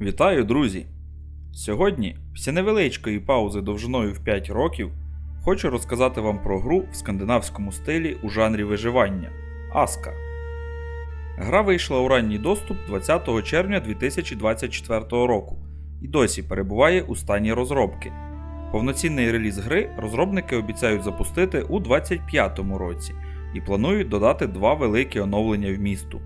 Вітаю, друзі! Сьогодні, після невеличкої паузи довжиною в 5 років, хочу розказати вам про гру в скандинавському стилі у жанрі виживання Аска. Гра вийшла у ранній доступ 20 червня 2024 року і досі перебуває у стані розробки. Повноцінний реліз гри розробники обіцяють запустити у 2025 році і планують додати два великі оновлення в місту.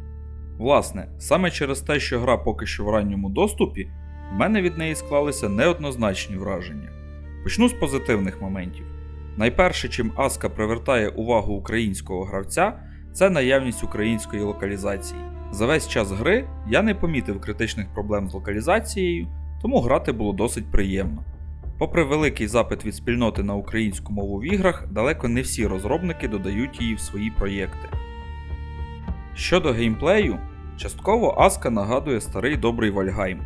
Власне, саме через те, що гра поки що в ранньому доступі, в мене від неї склалися неоднозначні враження. Почну з позитивних моментів. Найперше, чим Аска привертає увагу українського гравця, це наявність української локалізації. За весь час гри я не помітив критичних проблем з локалізацією, тому грати було досить приємно. Попри великий запит від спільноти на українську мову в іграх, далеко не всі розробники додають її в свої проєкти. Щодо геймплею, частково Аска нагадує старий добрий Вальгайм.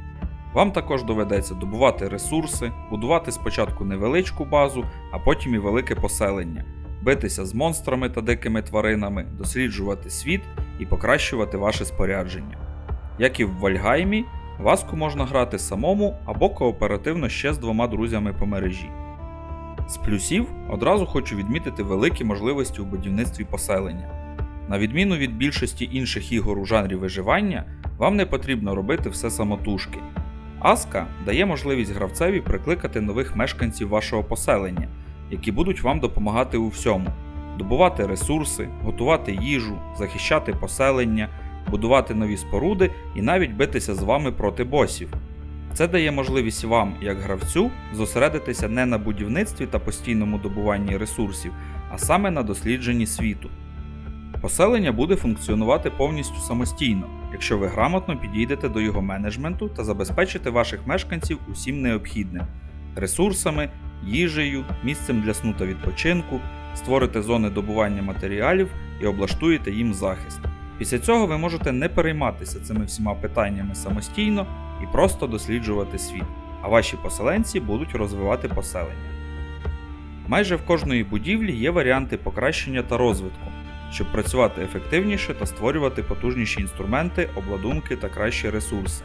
Вам також доведеться добувати ресурси, будувати спочатку невеличку базу, а потім і велике поселення, битися з монстрами та дикими тваринами, досліджувати світ і покращувати ваше спорядження. Як і в Вальгаймі, в Аску можна грати самому або кооперативно ще з двома друзями по мережі. З плюсів одразу хочу відмітити великі можливості у будівництві поселення. На відміну від більшості інших ігор у жанрі виживання, вам не потрібно робити все самотужки. Аска дає можливість гравцеві прикликати нових мешканців вашого поселення, які будуть вам допомагати у всьому: добувати ресурси, готувати їжу, захищати поселення, будувати нові споруди і навіть битися з вами проти босів. Це дає можливість вам, як гравцю, зосередитися не на будівництві та постійному добуванні ресурсів, а саме на дослідженні світу. Поселення буде функціонувати повністю самостійно, якщо ви грамотно підійдете до його менеджменту та забезпечите ваших мешканців усім необхідним ресурсами, їжею, місцем для сну та відпочинку, створите зони добування матеріалів і облаштуєте їм захист. Після цього ви можете не перейматися цими всіма питаннями самостійно і просто досліджувати світ, а ваші поселенці будуть розвивати поселення. Майже в кожної будівлі є варіанти покращення та розвитку щоб працювати ефективніше та створювати потужніші інструменти, обладунки та кращі ресурси.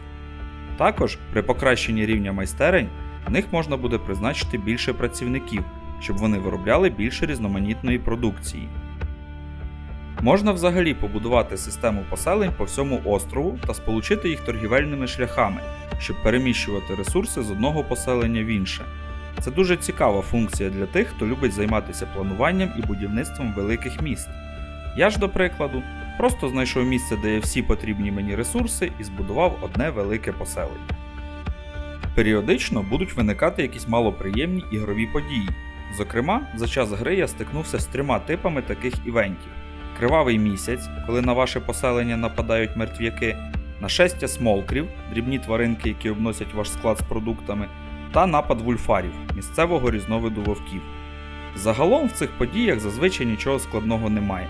Також при покращенні рівня майстерень в них можна буде призначити більше працівників, щоб вони виробляли більше різноманітної продукції. Можна взагалі побудувати систему поселень по всьому острову та сполучити їх торгівельними шляхами, щоб переміщувати ресурси з одного поселення в інше. Це дуже цікава функція для тих, хто любить займатися плануванням і будівництвом великих міст. Я ж, до прикладу, просто знайшов місце, де є всі потрібні мені ресурси і збудував одне велике поселення. Періодично будуть виникати якісь малоприємні ігрові події. Зокрема, за час гри я стикнувся з трьома типами таких івентів: Кривавий місяць, коли на ваше поселення нападають мертвяки, нашестя смолкрів, дрібні тваринки, які обносять ваш склад з продуктами, та напад вульфарів, місцевого різновиду вовків. Загалом в цих подіях зазвичай нічого складного немає.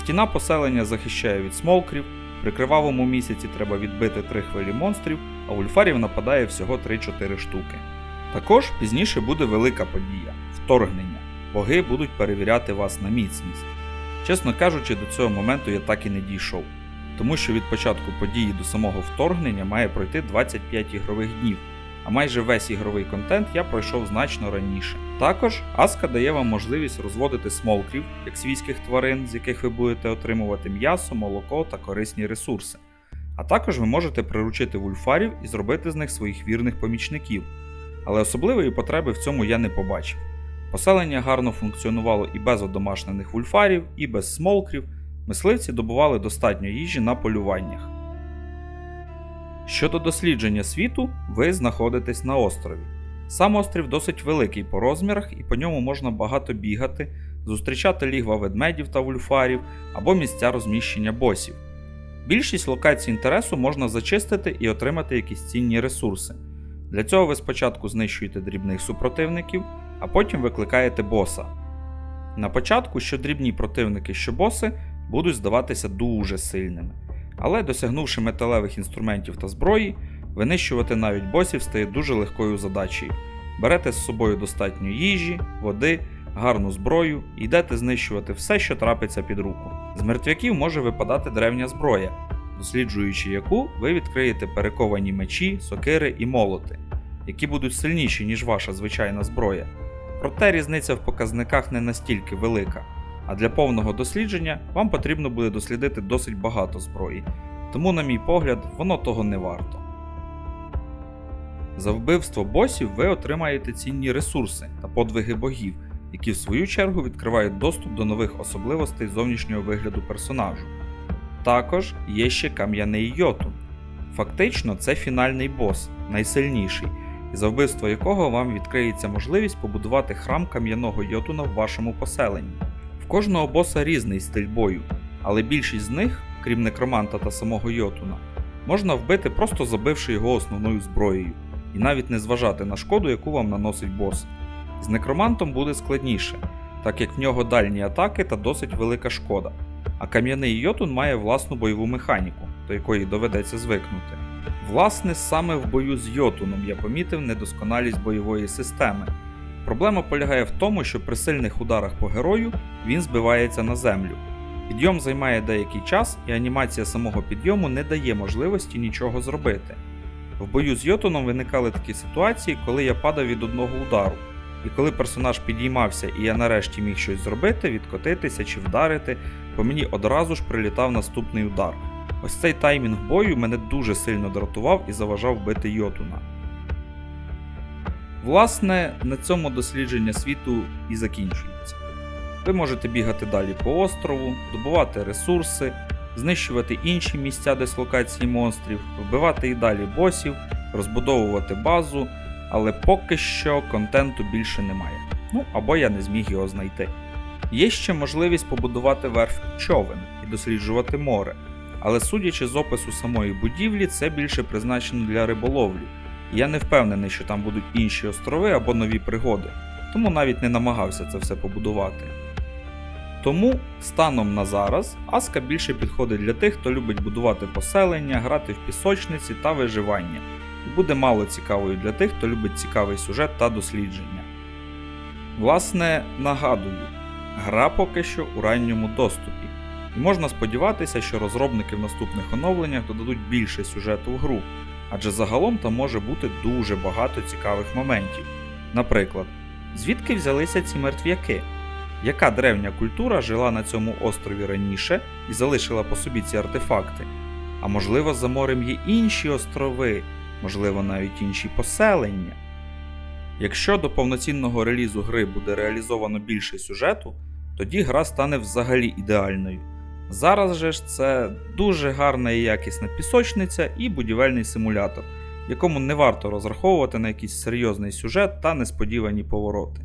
Стіна поселення захищає від смолкрів, при кривавому місяці треба відбити три хвилі монстрів, а ульфарів нападає всього 3-4 штуки. Також пізніше буде велика подія вторгнення. Боги будуть перевіряти вас на міцність. Чесно кажучи, до цього моменту я так і не дійшов, тому що від початку події до самого вторгнення має пройти 25 ігрових днів, а майже весь ігровий контент я пройшов значно раніше. Також Аска дає вам можливість розводити смолкрів, як свійських тварин, з яких ви будете отримувати м'ясо, молоко та корисні ресурси. А також ви можете приручити вульфарів і зробити з них своїх вірних помічників. Але особливої потреби в цьому я не побачив. Поселення гарно функціонувало і без одомашнених вульфарів, і без смолкрів. Мисливці добували достатньо їжі на полюваннях. Щодо дослідження світу, ви знаходитесь на острові. Сам острів досить великий по розмірах, і по ньому можна багато бігати, зустрічати лігва ведмедів та вульфарів або місця розміщення босів. Більшість локацій інтересу можна зачистити і отримати якісь цінні ресурси. Для цього ви спочатку знищуєте дрібних супротивників, а потім викликаєте боса. На початку що дрібні противники, що боси будуть здаватися дуже сильними, але досягнувши металевих інструментів та зброї, Винищувати навіть босів стає дуже легкою задачею. Берете з собою достатньо їжі, води, гарну зброю і йдете знищувати все, що трапиться під руку. З мертвяків може випадати древня зброя, досліджуючи яку, ви відкриєте перековані мечі, сокири і молоти, які будуть сильніші, ніж ваша звичайна зброя. Проте різниця в показниках не настільки велика, а для повного дослідження вам потрібно буде дослідити досить багато зброї, тому, на мій погляд, воно того не варто. За вбивство босів ви отримаєте цінні ресурси та подвиги богів, які в свою чергу відкривають доступ до нових особливостей зовнішнього вигляду персонажу. Також є ще кам'яний йотун. Фактично, це фінальний бос, найсильніший, і за вбивство якого вам відкриється можливість побудувати храм кам'яного йотуна в вашому поселенні. Кожного боса різний стиль бою, але більшість з них, крім некроманта та самого йотуна, можна вбити просто забивши його основною зброєю, і навіть не зважати на шкоду, яку вам наносить бос. З некромантом буде складніше, так як в нього дальні атаки та досить велика шкода. А кам'яний йотун має власну бойову механіку, до якої доведеться звикнути. Власне, саме в бою з йотуном я помітив недосконалість бойової системи. Проблема полягає в тому, що при сильних ударах по герою він збивається на землю. Підйом займає деякий час, і анімація самого підйому не дає можливості нічого зробити. В бою з йотуном виникали такі ситуації, коли я падав від одного удару, і коли персонаж підіймався і я нарешті міг щось зробити, відкотитися чи вдарити, по мені одразу ж прилітав наступний удар. Ось цей таймінг бою мене дуже сильно дратував і заважав бити йотуна. Власне, на цьому дослідження світу і закінчується. Ви можете бігати далі по острову, добувати ресурси, знищувати інші місця дислокації монстрів, вбивати і далі босів, розбудовувати базу, але поки що контенту більше немає. Ну або я не зміг його знайти. Є ще можливість побудувати верф човен і досліджувати море, але судячи з опису самої будівлі, це більше призначено для риболовлі. Я не впевнений, що там будуть інші острови або нові пригоди, тому навіть не намагався це все побудувати. Тому станом на зараз Аска більше підходить для тих, хто любить будувати поселення, грати в пісочниці та виживання, і буде мало цікавою для тих, хто любить цікавий сюжет та дослідження. Власне, нагадую, гра поки що у ранньому доступі, і можна сподіватися, що розробники в наступних оновленнях додадуть більше сюжету в гру, адже загалом там може бути дуже багато цікавих моментів. Наприклад, звідки взялися ці мертвяки? Яка древня культура жила на цьому острові раніше і залишила по собі ці артефакти? А можливо, за морем є інші острови, можливо, навіть інші поселення. Якщо до повноцінного релізу гри буде реалізовано більше сюжету, тоді гра стане взагалі ідеальною. Зараз же ж це дуже гарна і якісна пісочниця і будівельний симулятор, якому не варто розраховувати на якийсь серйозний сюжет та несподівані повороти.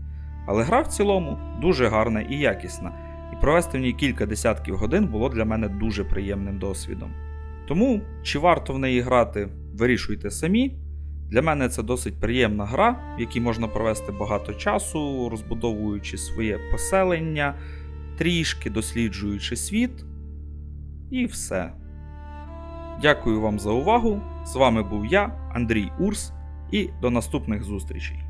Але гра в цілому дуже гарна і якісна, і провести в ній кілька десятків годин було для мене дуже приємним досвідом. Тому, чи варто в неї грати, вирішуйте самі. Для мене це досить приємна гра, в якій можна провести багато часу, розбудовуючи своє поселення, трішки досліджуючи світ. І все. Дякую вам за увагу. З вами був я, Андрій Урс, і до наступних зустрічей.